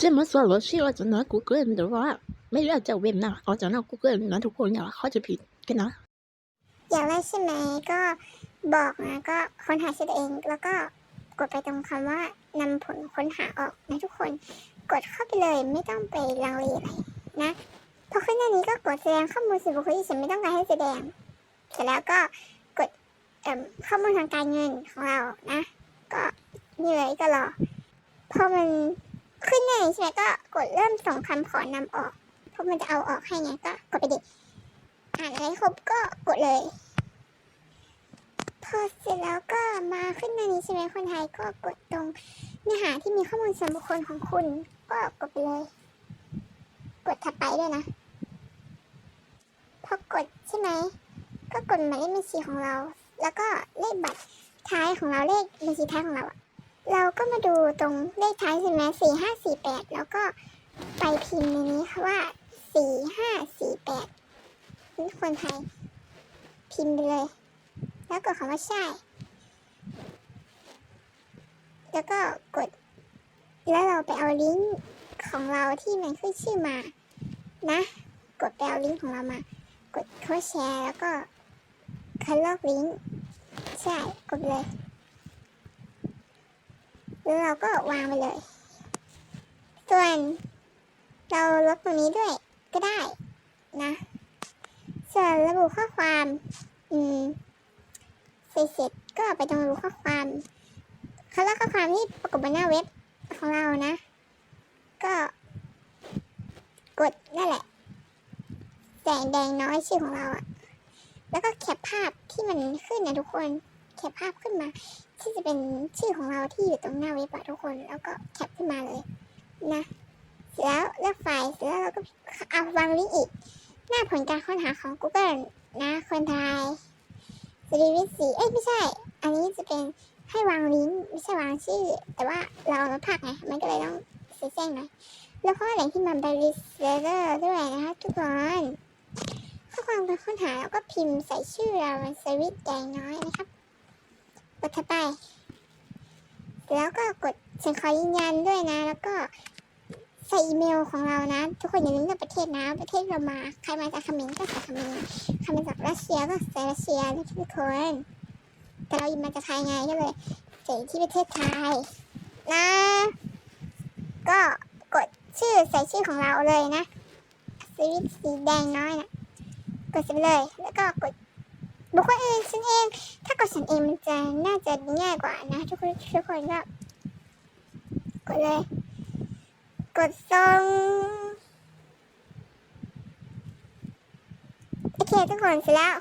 这么说我需要จะนะ Google หรือว่าไม่เลือกจะเว็บนะเอาจะนะ Google นะทุกคนอย่าเข้าใจผิดกันนะ อย่างแรกใช่ไหมก็บอกนะก็ค้นหาชื่อตัวเอง แล้วก็กดไปตรงคำว่านำผลค้นหาออกนะทุกคนกดเข้าไปเลยไม่ต้องไปลังเลอะไรนะพอขึ้นหน้านี้ก็กดแสดงข้อมูลส่วนบุคคลที่ฉันไม่ต้องการให้แสดง เสร็จแล้วก็กดเอ่มข้อมูลทางการเงินของเรานะ ก็นี่เลยก็รอพอมัน ขึ้นหน้านี้ใช่ไหมก็กดเริ่มส่งคำขอนำออก เพราะมันจะเอาออกให้ไงก็กดไปดิอ่านอะไรครบก็กดเลย พอเสร็จแล้วก็มาขึ้นหน้านี้ใช่ไหมคนไทยก็กดตรงเนื้อหาที่มีข้อมูลส่วนบุคคลของคุณ ก็กดไปเลย กดถัดไปด้วยนะพอกดใช่ไหมก็กดหมายเลขบัญชีของเรา แล้วก็เลขบัตรท้ายของเราเลขบัญชีท้ายของเราอะ เราก็มาดูตรงเลขท้ายใช่ไหมสี่ห้าสี่แปดแล้วก็ไปพิมพ์ในนี้ค่ะว่าสี่ห้าสี่แปดนี่คนไทย พิมพ์ไปเลย แล้วกดคำว่าใช่ แล้วก็กด แล้วเราไปเอาลิงก์ของเราที่มันขึ้นชื่อมา นะ กดไปเอาลิงก์ของเรามา กดเข้าแชร์แล้วก็คัดลอกลิงก์ใช่ กดเลย แล้วเราก็วางไปเลย ส่วนเราลบตรงนี้ด้วยก็ได้นะ ส่วนระบุข้อความ อืมเสร็จก็ไปตรงรูข้อความเขาเลือกข้อความที่ปรากฏบนหน้าเว็บของเรานะ ก็ กดนั่นแหละแสงแดงน้อยชื่อของเราอะแล้วก็แคปภาพที่มันขึ้นนะทุกคน แคปภาพขึ้นมา ที่จะเป็นชื่อของเราที่อยู่ตรงหน้าเว็บอะทุกคน แล้วก็แคปขึ้นมาเลยนะเสร็จแล้วเลือกไฟล์เสร็จแล้วเราก็เอาวางลิงก์อีก หน้าผลการค้นหาของ Google นะคนไทยสรีวิสีเอ้ยไม่ใช่ อันนี้จะเป็นให้วางลิงก์ไม่ใช่วางชื่อ แต่ว่าเราเอามาพักไงมันก็เลยต้องเสียแจ้งหน่อยแล้วก็แหล่งที่มันบริสเลอร์ด้วยนะคะทุกคนข้อความการค้นหาแล้วก็พิมพ์ใส่ชื่อเราสวิตแดงน้อยนะครับ กดถัดไป แล้วก็กดฉันขอยืนยันด้วยนะ แล้วก็ใส่อีเมลของเรานะ ทุกคนอย่าลืมเลือกประเทศนะ ประเทศเรามา ใครมาจากเขมรก็ใส่เขมรทำมาจากรัสเซียก็ใส่รัสเซียนะทุกคน แต่เราอยู่มาจากไทยไงก็เลยใส่ที่ประเทศไทยนะ ก็กดชื่อใส่ชื่อของเราเลยนะสวิตสีแดงน้อยนะกดเสร็จเลย แล้วก็กด บุคคลอื่นฉันเอง ถ้ากดฉันเองมันจะน่าจะง่ายกว่านะทุกคนทุกคนก็กดเลย กดส่งโอเคทุกคนเสร็จแล้ว